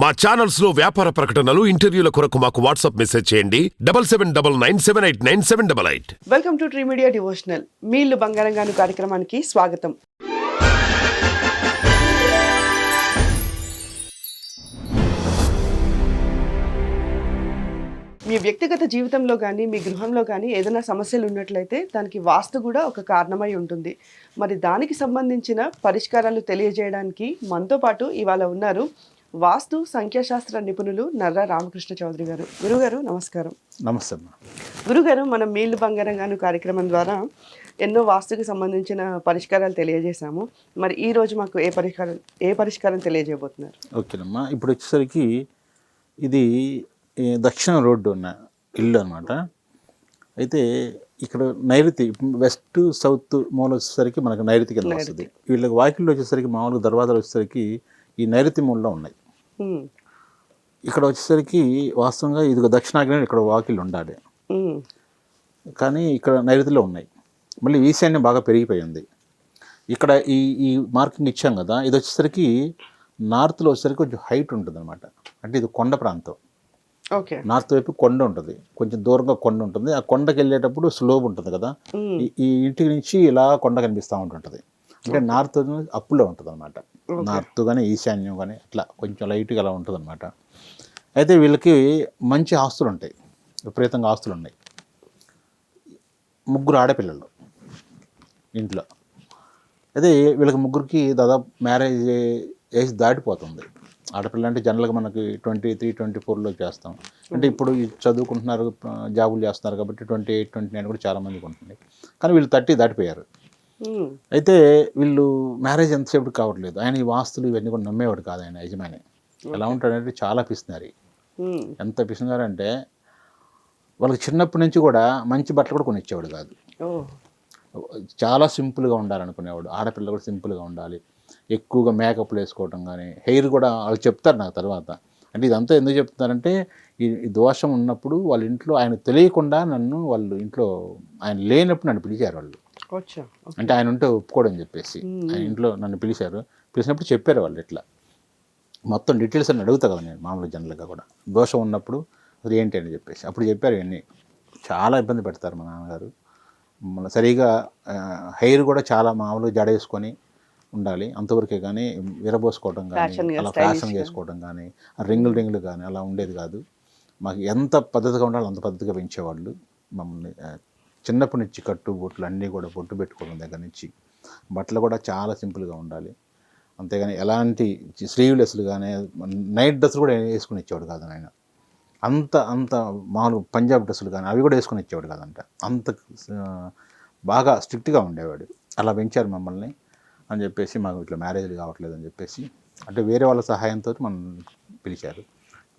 మా ఛానల్స్లో వ్యాపార ప్రకటనలు ఇంటర్వ్యూల కొరకు మాకు వాట్సాప్ మెసేజ్ చేయండి. Double seven double nine seven eight nine seven double eight. Welcome to tree media devotional. మీళ్ళు బంగారంగాను కార్యక్రమానికి స్వాగతం. మీ వ్యక్తిగత జీవితంలో కానీ మీ గృహంలో కానీ ఏదైనా సమస్యలు ఉన్నట్లయితే దానికి వాస్తు కూడా ఒక కారణమై ఉంటుంది. మరి దానికి సంబంధించిన పరిష్కారాలు తెలియజేయడానికి మనతో పాటు ఇవాళ ఉన్నారు వాస్తు సంఖ్యాశాస్త్ర నిపుణులు నర్రా రామకృష్ణ చౌదరి గారు. గురుగారు నమస్కారం. నమస్తే అమ్మా. గురుగారు మనం మీళ్ళు బంగారంగాను కార్యక్రమం ద్వారా ఎన్నో వాస్తుకి సంబంధించిన పరిష్కారాలు తెలియజేశాము. మరి ఈ రోజు మాకు ఏ పరిష్కారం ఏ పరిష్కారం తెలియజేయబోతున్నారు? ఓకేనమ్మా. ఇప్పుడు వచ్చేసరికి ఇది దక్షిణ రోడ్డు ఉన్న ఇల్లు అనమాట అయితే ఇక్కడ నైరుతి వెస్ట్ సౌత్ మూల వచ్చేసరికి మనకు నైరుతి కింద వస్తుంది. వీళ్ళకి వాకిళ్ళు వచ్చేసరికి మామూలుగా దర్వాజాలు వచ్చేసరికి ఈ నైరుతి మూలలో ఉన్నాయి. ఇక్కడ వచ్చేసరికి వాస్తవంగా ఇది దక్షిణాగ్ని ఇక్కడ వాకిళ్ళు ఉండాలి. కానీ ఇక్కడ నైరుతిలో ఉన్నాయి. మళ్ళీ ఈశాన్యం బాగా పెరిగిపోయింది ఇక్కడ ఈ ఈ మార్కింగ్ ఇచ్చాం కదా ఇది వచ్చేసరికి నార్త్లో వచ్చేసరికి కొంచెం హైట్ ఉంటుంది అనమాట అంటే ఇది కొండ ప్రాంతం. ఓకే. నార్త్ వైపు కొండ ఉంటుంది. కొంచెం దూరంగా కొండ ఉంటుంది. ఆ కొండకి వెళ్ళేటప్పుడు స్లోప్ ఉంటుంది కదా. ఈ- ఈ ఇంటి నుంచి ఇలా కొండ కనిపిస్తూ ఉంటుంటుంది. అంటే నార్త్ అప్పులో ఉంటుంది అనమాట నార్త్ కానీ ఈశాన్యం కానీ అట్లా కొంచెం లైట్గా అలా ఉంటుంది అనమాట అయితే వీళ్ళకి మంచి ఆస్తులు ఉంటాయి విపరీతంగా ఆస్తులు ఉన్నాయి ముగ్గురు ఆడపిల్లలు ఇంట్లో. అదే వీళ్ళకి ముగ్గురికి దాదాపు మ్యారేజ్ ఏజ్ దాటిపోతుంది. ఆడపిల్ల అంటే జనరల్గా మనకి ట్వంటీ త్రీ ట్వంటీ ఫోర్లో చేస్తాం. అంటే ఇప్పుడు చదువుకుంటున్నారు జాబులు చేస్తున్నారు కాబట్టి ట్వంటీ ఎయిట్ ట్వంటీ నైన్ కూడా చాలా మందికి ఉంటుంది కానీ వీళ్ళు థర్టీ దాటిపోయారు. అయితే వీళ్ళు మ్యారేజ్ ఎంతసేపు కావట్లేదు. ఆయన ఈ వాస్తులు ఇవన్నీ కూడా నమ్మేవాడు కాదు ఆయన యజమాని. ఎలా ఉంటాడంటే చాలా పిసినారి. ఉమ్, ఎంత పిసినారంటే వాళ్ళకి చిన్నప్పటి నుంచి కూడా మంచి బట్టలు కూడా కొనిచ్చేవాడు కాదు. ఓ చాలా సింపుల్గా ఉండాలనుకునేవాడు. ఆడపిల్ల కూడా సింపుల్గా ఉండాలి. ఎక్కువగా మేకప్లు వేసుకోవటం కానీ హెయిర్ కూడా వాళ్ళు చెప్తారు నాకు తర్వాత. అంటే ఇదంతా ఎందుకు చెప్తున్నారంటే ఈ దోషం ఉన్నప్పుడు వాళ్ళ ఇంట్లో ఆయన తెలియకుండా నన్ను వాళ్ళు ఇంట్లో ఆయన లేనప్పుడు నన్ను పిలిచారు వాళ్ళు. అంటే ఆయన ఉంటే ఒప్పుకోడని చెప్పేసి. ఆయన ఇంట్లో నన్ను పిలిచారు. పిలిచినప్పుడు చెప్పారు వాళ్ళు ఇట్లా. మొత్తం డీటెయిల్స్ అని అడుగుతా కదా నేను మామూలు జనరల్గా కూడా. దోషం ఉన్నప్పుడు అది ఏంటి అని చెప్పేసి. అప్పుడు చెప్పారు ఇవన్నీ. చాలా ఇబ్బంది పెడతారు మా నాన్నగారు. మన సరిగా హెయిర్ కూడా చాలా మామూలుగా జడ వేసుకొని ఉండాలి. అంతవరకే కానీ విరబోసుకోవడం కానీ అలా ఫ్యాషన్. చేసుకోవడం కానీ రింగులు రింగులు కానీ అలా ఉండేది కాదు. మాకు ఎంత పద్ధతిగా ఉండాలో అంత పద్ధతిగా పెంచేవాళ్ళు మమ్మల్ని చిన్నప్పటి నుంచి కట్టు బొట్లు అన్నీ కూడా బొట్టు పెట్టుకోవడం దగ్గర నుంచి బట్టలు కూడా చాలా సింపుల్గా ఉండాలి. అంతేగాని ఎలాంటి స్లీవ్లెస్లు కానీ నైట్ డ్రెస్సులు కూడా వేసుకుని ఇచ్చేవాడు కాదు ఆయన అంత అంత మామూలు పంజాబ్ డ్రెస్సులు కానీ అవి కూడా వేసుకుని ఇచ్చేవాడు కాదంట. అంత బాగా స్ట్రిక్ట్గా ఉండేవాడు. అలా పెంచారు మమ్మల్ని అని చెప్పేసి మాకు ఇట్లా మ్యారేజ్లు కావట్లేదు అని చెప్పేసి అంటే వేరే వాళ్ళ సహాయంతో మనం పిలిచారు.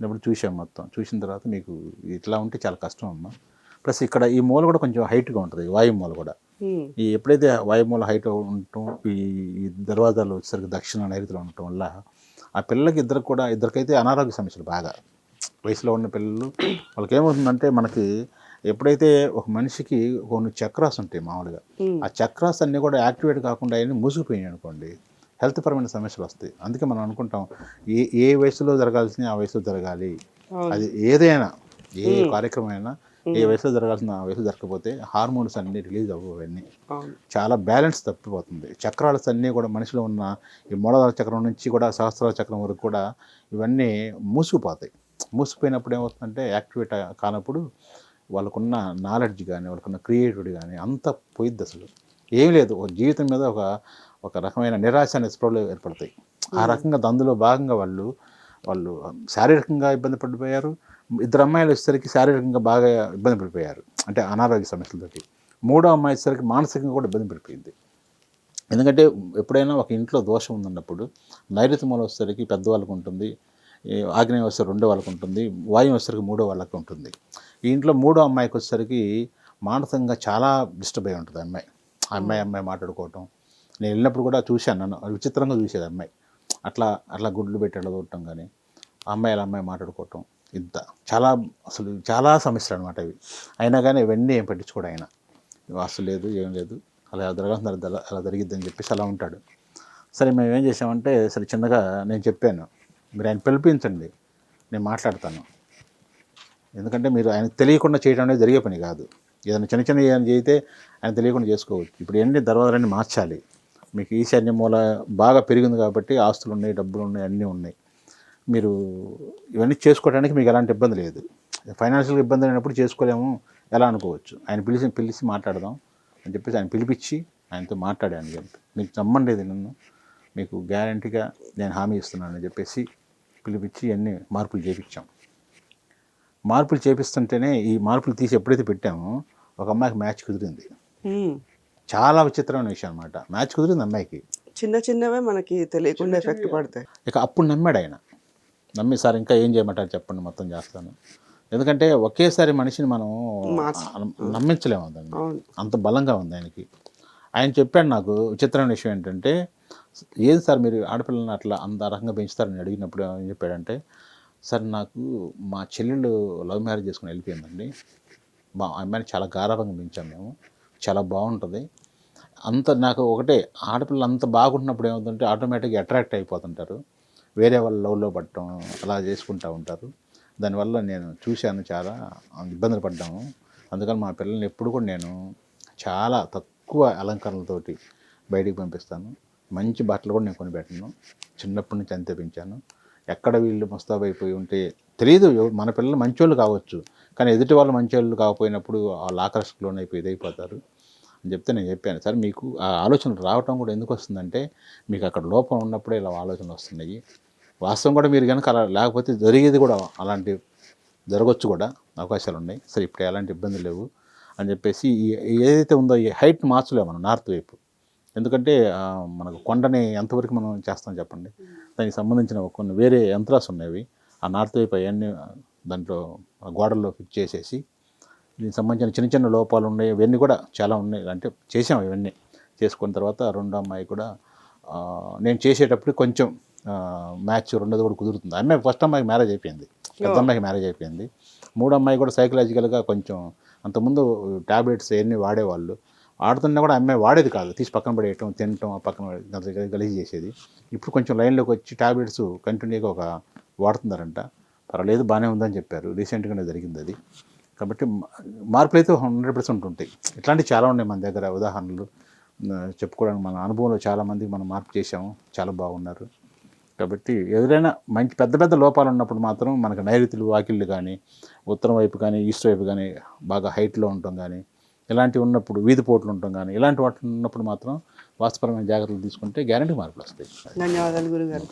ఇప్పుడు చూసాం మొత్తం. చూసిన తర్వాత మీకు ఇట్లా ఉంటే చాలా కష్టం అమ్మ. ప్లస్ ఇక్కడ ఈ మూల కూడా కొంచెం హైట్గా ఉంటుంది ఈ వాయు మూల కూడా. ఈ ఎప్పుడైతే వాయుమూల హైట్ ఉండటం ఈ ఈ దర్వాజాలు వచ్చేసరికి దక్షిణ నైరుతిలో ఉండటం వల్ల ఆ పిల్లలకి ఇద్దరికి కూడా ఇద్దరికైతే అనారోగ్య సమస్యలు బాగా. వయసులో ఉన్న పిల్లలు వాళ్ళకి ఏమవుతుందంటే మనకి ఎప్పుడైతే ఒక మనిషికి కొన్ని చక్రాస్ ఉంటాయి మామూలుగా ఆ చక్రాస్ అన్నీ కూడా యాక్టివేట్ కాకుండా అవన్నీ మూసుకుపోయినాయి అనుకోండి హెల్త్ పరమైన సమస్యలు వస్తాయి. అందుకే మనం అనుకుంటాం ఏ ఏ వయసులో జరగాల్సిన ఆ వయసులో జరగాలి. అది ఏదైనా ఏ కార్యక్రమం అయినా ఏ వయసులో జరగాల్సిన వయసులో జరగకపోతే హార్మోన్స్ అన్నీ రిలీజ్ అవ్వవు అవన్నీ అవును. చాలా బ్యాలెన్స్ తప్పిపోతుంది. చక్రాలు అన్నీ కూడా మనిషిలో ఉన్న ఈ మూలాధార చక్రం నుంచి కూడా సహస్రాల చక్రం వరకు కూడా ఇవన్నీ మూసుకుపోతాయి. మూసిపోయినప్పుడు ఏమవుతుందంటే యాక్టివేట్ కానప్పుడు వాళ్ళకున్న నాలెడ్జ్ కానీ వాళ్ళకున్న క్రియేటివిటీ కానీ అంత పోయిద్ది అసలు. ఏం లేదు. ఒక జీవితం మీద ఒక ఒక రకమైన నిరాశ అనే స్ప్రోలు ఏర్పడతాయి. ఆ రకంగా అందులో భాగంగా వాళ్ళు వాళ్ళు శారీరకంగా ఇబ్బంది పడిపోయారు. ఇద్దరు అమ్మాయిలు వచ్చేసరికి శారీరకంగా బాగా ఇబ్బంది పడిపోయారు. అంటే అనారోగ్య సమస్యలతోటి. మూడో అమ్మాయి వచ్చేసరికి మానసికంగా కూడా ఇబ్బంది పడిపోయింది. ఎందుకంటే ఎప్పుడైనా ఒక ఇంట్లో దోషం ఉందన్నప్పుడు నైరుతి మూల వచ్చేసరికి పెద్దవాళ్ళకు ఉంటుంది. ఈ వస్తే రెండో వాళ్ళకు ఉంటుంది. వాయువు వచ్చేసరికి మూడో వాళ్ళకి ఉంటుంది. ఈ ఇంట్లో మూడో అమ్మాయికి వచ్చేసరికి మానసికంగా చాలా డిస్టర్బ్ అయి ఉంటుంది అమ్మాయి. ఆ అమ్మాయి అమ్మాయి మాట్లాడుకోవటం. నేను వెళ్ళినప్పుడు కూడా చూశాను నన్ను. విచిత్రంగా చూసేది అమ్మాయి. అట్లా అట్లా గుడ్లు పెట్టి వెళ్ళదూడటం కానీ ఆ అమ్మాయి అలా అమ్మాయి మాట్లాడుకోవటం ఇంత చాలా అసలు చాలా సమస్యలు అనమాట ఇవి. అయినా కానీ ఇవన్నీ ఏం పట్టించుకోడు ఆయన. వాస్తు లేదు ఏం లేదు. అలా జరగాల్సిన అలా అలా జరిగిద్దని చెప్పేసి అలా ఉంటాడు. సరే మేము ఏం చేసామంటే సరే చిన్నగా నేను చెప్పాను. మీరు ఆయన పిలిపించండి. నేను మాట్లాడతాను. ఎందుకంటే మీరు ఆయన తెలియకుండా చేయడం అనేది జరిగే పని కాదు. ఏదైనా చిన్న చిన్న ఏదైనా చేయితే ఆయన తెలియకుండా చేసుకోవచ్చు. ఇప్పుడు ఎన్ని దర్వాజాలన్నీ మార్చాలి. మీకు ఈశాన్య మూల బాగా పెరిగింది కాబట్టి ఆస్తులు ఉన్నాయి డబ్బులు ఉన్నాయి అన్నీ ఉన్నాయి. మీరు ఇవన్నీ చేసుకోవడానికి మీకు ఎలాంటి ఇబ్బంది లేదు. ఫైనాన్షియల్ ఇబ్బంది అయినప్పుడు చేసుకోలేము ఎలా అనుకోవచ్చు. ఆయన పిలిచి పిలిచి మాట్లాడదాం అని చెప్పేసి ఆయన పిలిపించి ఆయనతో మాట్లాడాను చెప్పి. మీకు నమ్మండి నన్ను. మీకు గ్యారంటీగా నేను హామీ ఇస్తున్నాను అని చెప్పేసి పిలిపించి అన్ని మార్పులు చేపించాం. మార్పులు చేపిస్తుంటేనే ఈ మార్పులు తీసి ఎప్పుడైతే పెట్టామో ఒక అమ్మాయికి మ్యాచ్ కుదిరింది. చాలా విచిత్రమైన విషయం అనమాట మ్యాచ్ కుదిరింది అమ్మాయికి. చిన్న చిన్నవే మనకి తెలియకుండా ఎఫెక్ట్ పడతాయి. ఇక అప్పుడు నమ్మాడు ఆయన. నమ్మి సార్ ఇంకా ఏం చేయమంటారు చెప్పండి మొత్తం చేస్తాను. ఎందుకంటే ఒకేసారి మనిషిని మనం నమ్మించలేము దాన్ని అవును. అంత బలంగా ఉంది ఆయనకి. ఆయన చెప్పాడు నాకు విచిత్రమైన విషయం ఏంటంటే ఏది సార్ మీరు ఆడపిల్లల్ని అట్లా అంత రకంగా పెంచుతారని అడిగినప్పుడు ఏం చెప్పాడంటే సార్ నాకు మా చెల్లెళ్ళు లవ్ మ్యారేజ్ చేసుకుని వెళ్ళిపోయిందండి. మా అమ్మాయిని చాలా గారాభంగా పెంచాం మేము. చాలా బాగుంటుంది. అంత నాకు ఒకటే ఆడపిల్లలు అంత బాగుంటున్నప్పుడు ఏమవుతుంటే ఆటోమేటిక్గా అట్రాక్ట్ అయిపోతుంటారు. వేరే వాళ్ళ లవ్లో పడటం అలా చేసుకుంటూ ఉంటారు. దానివల్ల నేను చూశాను చాలా ఇబ్బందులు పడ్డాము. అందుకని మా పిల్లల్ని ఎప్పుడు కూడా నేను చాలా తక్కువ అలంకరణలతోటి బయటికి పంపిస్తాను. మంచి బట్టలు కూడా నేను కొనిపెట్టను. చిన్నప్పటి నుంచి అంతే పెంచాను. ఎక్కడ వీళ్ళు ముస్తాబు అయిపోయి ఉంటే తెలియదు మన పిల్లలు మంచోళ్ళు కావచ్చు. కానీ ఎదుటి వాళ్ళు మంచోళ్ళు కాకపోయినప్పుడు వాళ్ళు ఆకర్షకు లోనైపోయి ఇదైపోతారు. అని చెప్తే నేను చెప్పాను సార్ మీకు ఆ ఆలోచన రావటం కూడా ఎందుకు వస్తుందంటే మీకు అక్కడ లోపం ఉన్నప్పుడే ఇలా ఆలోచనలు వస్తున్నాయి. వాస్తవం కూడా మీరు కనుక అలా లేకపోతే జరిగేది కూడా అలాంటి జరగవచ్చు కూడా అవకాశాలు ఉన్నాయి. సరే ఇప్పుడు ఎలాంటి ఇబ్బందులు లేవు అని చెప్పేసి ఏదైతే ఉందో ఈ హైట్ మార్చలేము మనం నార్త్ వైపు. ఎందుకంటే మనకు కొండని ఎంతవరకు మనం చేస్తాం చెప్పండి. దానికి సంబంధించిన కొన్ని వేరే యంత్రాలు ఉన్నాయి ఆ నార్త్ వైపు అవన్నీ దాంట్లో గోడల్లో ఫిక్స్ చేసేసి దీనికి సంబంధించిన చిన్న చిన్న లోపాలు ఉన్నాయి ఇవన్నీ కూడా చాలా ఉన్నాయి. అంటే చేసాం ఇవన్నీ. చేసుకున్న తర్వాత రెండో అమ్మాయి కూడా నేను చేసేటప్పుడు కొంచెం మ్యాచ్ రెండోది కూడా కుదురుతుంది. అమ్మాయి ఫస్ట్ అమ్మాయికి మ్యారేజ్ అయిపోయింది. పెద్ద అమ్మాయికి మ్యారేజ్ అయిపోయింది. మూడో అమ్మాయి కూడా సైకలాజికల్గా కొంచెం అంతకుముందు టాబ్లెట్స్ అవన్నీ వాడేవాళ్ళు. ఆడుతున్నా కూడా అమ్మాయి వాడేది కాదు. తీసి పక్కన పడేయటం తినటం ఆ పక్కన గలీజ్ చేసేది. ఇప్పుడు కొంచెం లైన్లోకి వచ్చి టాబ్లెట్స్ కంటిన్యూగా ఒక వాడుతున్నారంట. పర్వాలేదు బాగానే ఉందని చెప్పారు. రీసెంట్గానే జరిగింది అది. కాబట్టి మా- మార్పులు అయితే హండ్రెడ్ పర్సెంట్ ఉంటాయి. ఇట్లాంటివి చాలా ఉన్నాయి మన దగ్గర. ఉదాహరణలు చెప్పుకోవడానికి మన అనుభవంలో చాలామంది మనం మార్పు చేసాము చాలా బాగున్నారు. కాబట్టి ఎదురైనా మంచి పెద్ద పెద్ద లోపాలు ఉన్నప్పుడు మాత్రం మనకు నైరుతులు వాకిళ్ళు కానీ ఉత్తరం వైపు కానీ ఈస్ట్ వైపు కానీ బాగా హైట్లో ఉండటం కానీ ఇలాంటివి ఉన్నప్పుడు వీధి పోట్లు ఉండటం కానీ ఇలాంటి వాటి ఉన్నప్పుడు మాత్రం వాస్తవపరమైన జాగ్రత్తలు తీసుకుంటే గ్యారంటీ మార్పులు వస్తాయి. ధన్యవాదాలు గురుగారు.